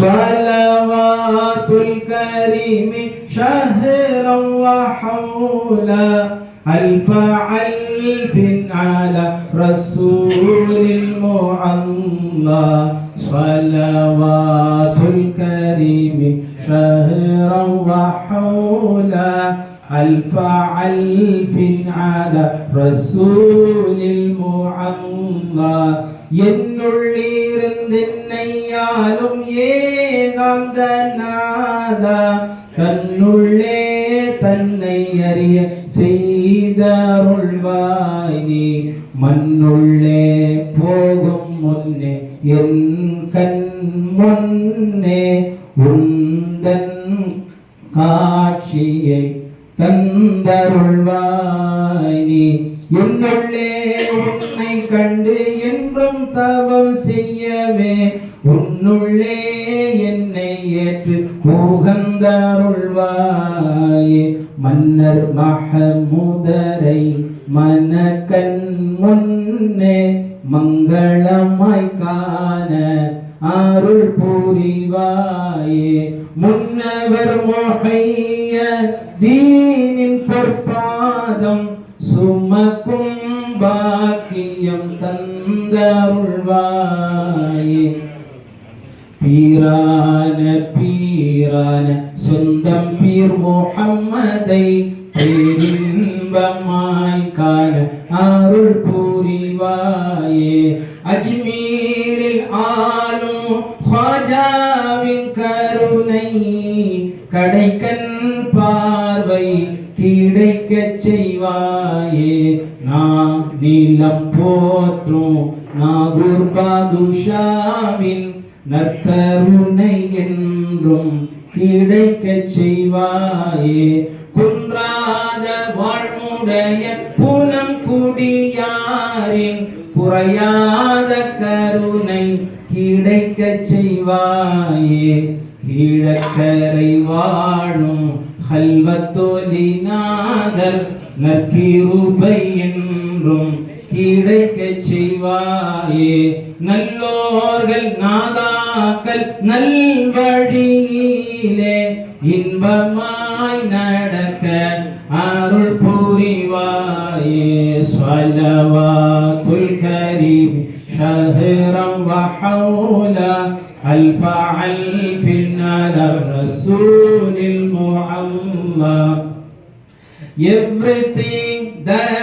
صلوات الكريم شهرا وحولا ألف ألف على رسول المعلى. صلوات الكريم شهرا وحولا ألف ألف على رسول المعمى എന്നുള്ളിരുന്നെന്നയ്യാലും ഏകാന്തനാഥ തന്നുള്ളേ തന്നെ അറിയ ചെയ്തരുൾവാനി മണ്ണുള്ളേ പോകും മുന്നേ എൻ കൺമുന്നേ ഉന്തൻ കാക്ഷിയെ தந்தருள்வாய் நீ என்னுள்ளே உன்னை கண்டு என்றும் தவம் செய்யவே உன்னுள்ளே என்னை ஏற்று புகந்தருள்வாயே. மன்னர் மகமுதரை மனக்கண் முன்னே மங்களமாய் காண அருள் புரிவாயே. முன்னவர் மொகைய தீ தந்தருள்வாயே பீரான பீரான சொந்தம் பீர் முகம்மதை பேரின்பமாய் காண அருள் புரிவாயே. அஜ்மீரில் ஆளும் ஹாஜாவின் கருணை கடைக்கண் பார்வை கிடைக்கச் செய்வாயே. நான் நீளம் போற்றும் பாதுஷாவின் நற்கருணை என்றும் கிடைக்கச் செய்வாயே. குன்றாத வாழ்முடைய புலம் குடியாரின் குறையாத கருணை கிடைக்க செய்வாயே. கீழக்கரை வாழும் ஹல்வத்தோலிநாதர் நற்கிருபை என்றும் കീഴേക്ക് ചെയ്യുവായേ. നല്ലോർകൾ നാദാക്കൽ നൽവഴിയിലെ ഇൻപമായി നടക്ക അരുൾ പൂരിവായേ. സ്വലവാത്തുൽ Kareem ഷഹ്റം വഹൗല ألف ألف على الرسول المعلم Everything that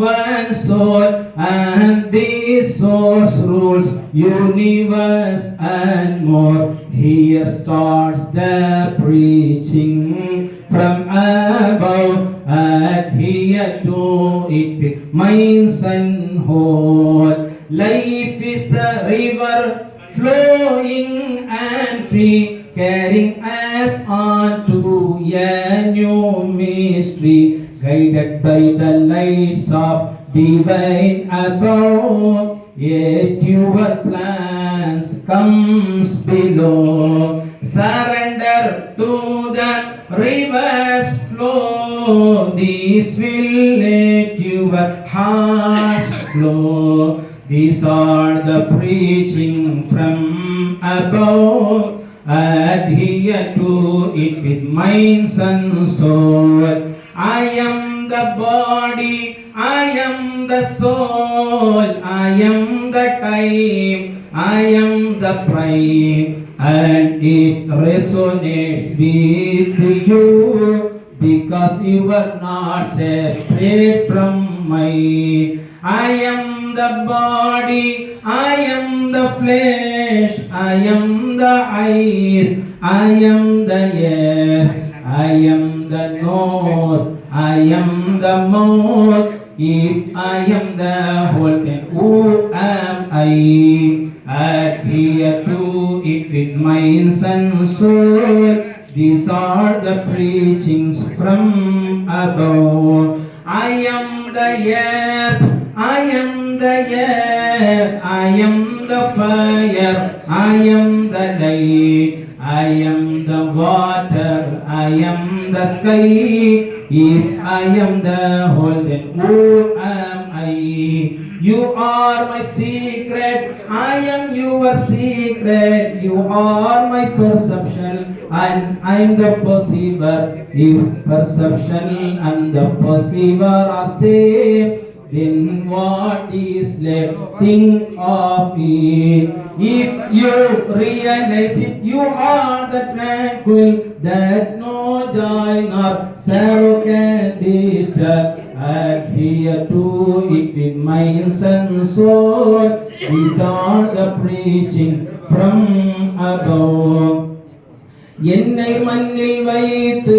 one soul, and this source rules universe and more. Here starts the preaching from above, and here to it minds and whole. Life is a river flowing and free, carrying us on to a new mystery, guided by the lights of divine above. Yet your plans comes below. Surrender to the river's flow. This will let your hearts flow. These are the preaching from above. Adhere to it with minds and soul. I am the body, I am the soul, I am the time, I am the prime, and it resonates with you because you are not separate from me. I am the body, I am the flesh, I am the eyes, I am the ears, I am the nose, I am the mouth. If I am the whole, then who am I? Adhere to it with minds and soul. These are the preachings from above. I am the earth, I am the air, I am the fire, I am the light, I am the water, am the sky. If I am the whole, then who am I? You are my secret, I am your secret. You are my perception, and I am the perceiver. If perception and the perceiver are same, then what is left? Think of it. If you realize it, you are the tranquil that join joy nor sorrow can disturb. Adhere to it with minds and soul. These are the preaching from above. என்னை மண்ணில் வைத்து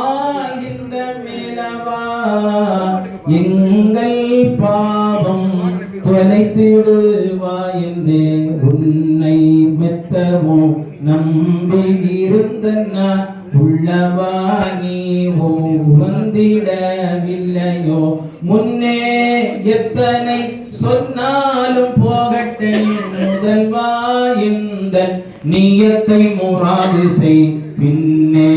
ஆகின்ற மேலவா எங்கள் பாவம் தொலைத்திடுவா என்று உன்னை மெத்தமோ நம்பி இருந்தன்னா உள்ளவாணி உள்ளவா வந்திடவில்லையோ முன்னே எத்தனை சொன்னாலும் போகட்டே முதல்வா இந்த நீயத்தை மூராது செய். பின்னே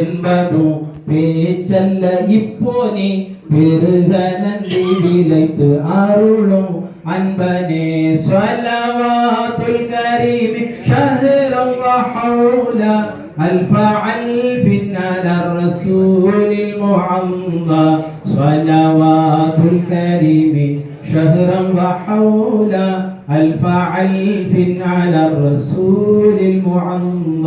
என்பதும் பேச்சல்ல இப்போ நீ பெருக நன்றி விளைத்து அருளும் அன்பனே. சொல்லவா கரீம் ஷஹரம் வஹௌலா ألف ألف على الرسول المعظم صلوات الكريم شهرا وحولا؟ ألف ألف على الرسول المعظم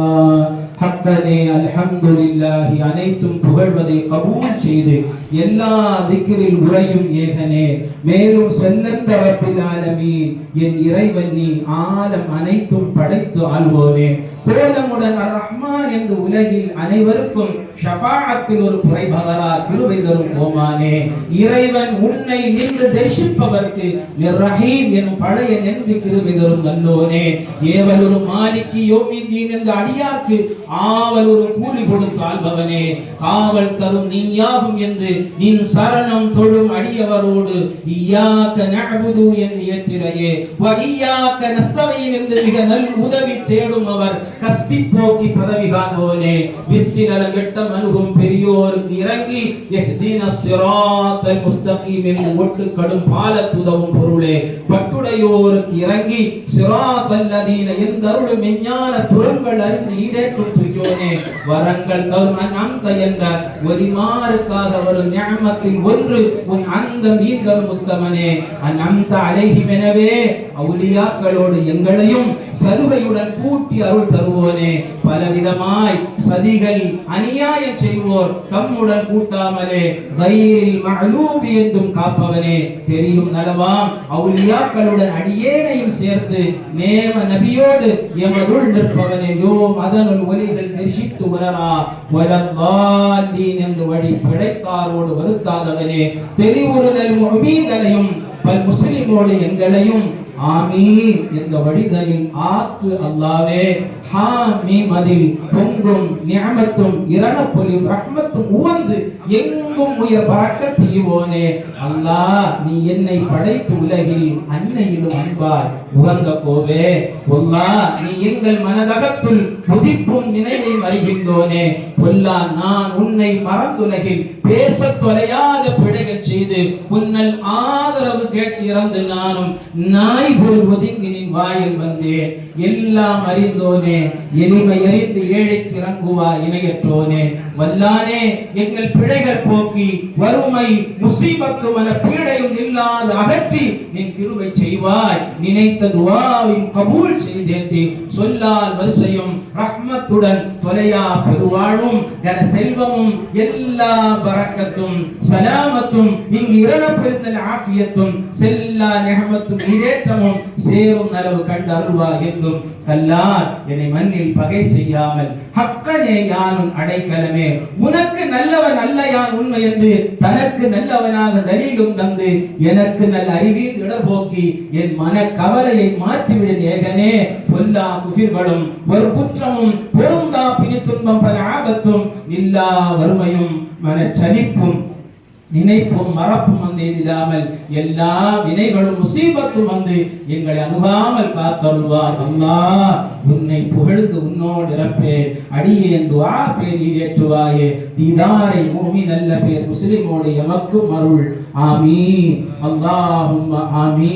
ஹக்கனே அல்ஹம்துலில்லாஹி அனைத்தும் புகழ்வதை கபூல் செய்து எல்லா திக்கிரில் உரையும் ஏகனே. மேலும் செல்லந்த ரப்பில் ஆலமீன் என் இறைவன் நீ ஆலம் அனைத்தும் படைத்து ஆள்வோனே. கோலமுடன் அர் ரஹ்மான் என்று உலகில் அனைவருக்கும் ஷஃபாஅத்தில் ஒரு குறைபவரா கிருபை தரும் கோமானே இறைவன் உன்னை நின்று தரிசிப்பவர்க்கு ரஹீம் எனும் பழைய நன்றி கிருபை தரும் நல்லோனே ஏவல் மாலிக்கு யோமிதீன் என்ற அடியார்க்கு ஆவல் ஒரு கூலி கொடுத்தாள்பவனே காவல் தரும் நீயாகும் என்று நின் சரணம் தொழும் அடியவரோடு ஈயாக்க நஅபுது என்று ஏத்திரையே வ ஈயாக்க நஸ்தஈன் என்று மிக நல் உதவி தேடும் அவர் கஸ்தி போக்கி பதவி காண்பவனே. விஸ்திரல கெட்டம் அணுகும் பெரியோருக்கு இறங்கி எஹ்தீன சிராத்தல் முஸ்தகீம் என்று ஒட்டு கடும் பாலத்துதவும் பொருளே. பட்டுடையோருக்கு இறங்கி சிராத்தல் லதீன எந்த அருளும் விஞ்ஞான துறங்கள் அறிந்து ஈடேற்றும் துயோனே வரங்கள் தரும் அந்த என்ற ஒரிமாருக்காக வரும் ஞாமத்தில் ஒன்று உன் அந்தம் ஈந்தரும் உத்தமனே. அநந்த அலைஹிம் எனவே அவுலியாக்களோடு எங்களையும் சலுகையுடன் கூட்டி அருள் தருவோனே பலவிதமாய் சதிகள் அநியாயம் செய்வோர் தம்முடன் கூட்டாமலே கயிறில் மஅலூபி என்றும் காப்பவனே தெரியும் நலவாம் அவுலியாக்களுடன் அடியேனையும் சேர்த்து நேம நபியோடு எமதுள் நிற்பவனே யோம் அதனுள் ஒலிகள் தரிசித்து உணரா வலல்லாலீன் என்று வழி பிழைத்தாரோடு வருத்தாதவனே தெரிவுறு நல் ஆமீன். என்ற வழிதலில் ஆக்கு அல்லாவே. ஹாமீம் பொங்கும் நியமத்தும் இரணப்பொலியும் ரஹ்மத்தும் உவந்து எங்கும் உயர் பறக்க தீவோனே. அல்லாஹ் நீ என்னை படைத்து உலகில் அன்னையிலும் அன்பார் உகந்த கோவே. பொல்லா நீ எங்கள் மனதகத்துள் புதிப்பும் நினைவை மறிகின்றோனே பொல்லா நான் உன்னை மறந்துலகில் பேசத் தொலையாத பிழைகள் செய்து உன்னல் ஆதரவு கேட்டு இறந்து நானும் நாய் போல் ஒதுங்கி நின் வாயில் வந்தேன். எல்லாம் அறிந்தோனே எளிமை அறிந்து ஏழைக்கு இறங்குவா இணையற்றோனே. வல்லானே எங்கள் பிழைகள் போக்கி வறுமை முசீபத்து மன பீடையும் இல்லாத அகற்றி நின் கிருவை செய்வாய். நினைத்த துவாவின் கபூல் செய்தேந்தி சொல்லால் வரிசையும் ரஹ்மத்துடன் தொலையா பெருவாழும். என செல்வமும் எல்லா பறக்கத்தும் சலாமத்தும் இங்கு இறப்பிருந்த ஆஃபியத்தும் செல்லா நெகமத்தும் ஈரேற்றமும் சேரும் நலவு கண்டு அருள்வா என்று என்றும் கல்லார் என்னை மண்ணில் பகை செய்யாமல் ஹக்கனே யானும் அடைக்கலமே. உனக்கு நல்லவன் அல்ல யான் உண்மை என்று தனக்கு நல்லவனாக தலீலும் தந்து எனக்கு நல்ல அறிவில் இடர்போக்கி என் மன கவலையை மாற்றிவிட ஏகனே பொல்லா குஃபிர்களும் ஒரு குற்றமும் பொருந்தா பிணி துன்பம் பல ஆபத்தும் இல்லா வறுமையும் மனச்சலிப்பும் நினைப்பும் மறப்பும் வந்து இல்லாமல் எல்லா வினைகளும் முசீபத்தும் வந்து எங்களை அணுகாமல் காத்தருள்வார். அல்லா உன்னை புகழ்ந்து உன்னோடு இறப்பே அடியேன் துஆ பேர் ஏற்றுவாயே. தீதாரை மூமி நல்ல பேர் முஸ்லிமோடு எமக்கும் அருள். ஆமீ அல்லாஹும் ஆமீ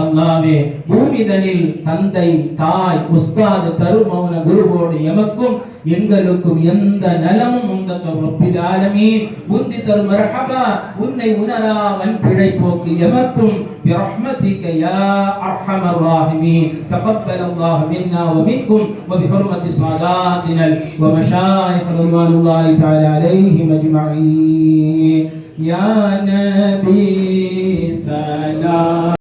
அல்லாவே பூமிதனில் தந்தை தாய் உஸ்தாது தருமௌன குருவோடு எமக்கும் எங்களுக்கும் எந்த நலமும் உந்தக்க ரப்பில் ஆலமே. உந்தி தர் மரஹபா உன்னை உணராவன் பிழை போக்கு எமக்கும். برحمتك يا أرحم الراحمين تقبل الله منا ومنكم وبحرمة صلاتنا ومشايخ رضوان الله تعالى عليهم أجمعين يا نبي سلام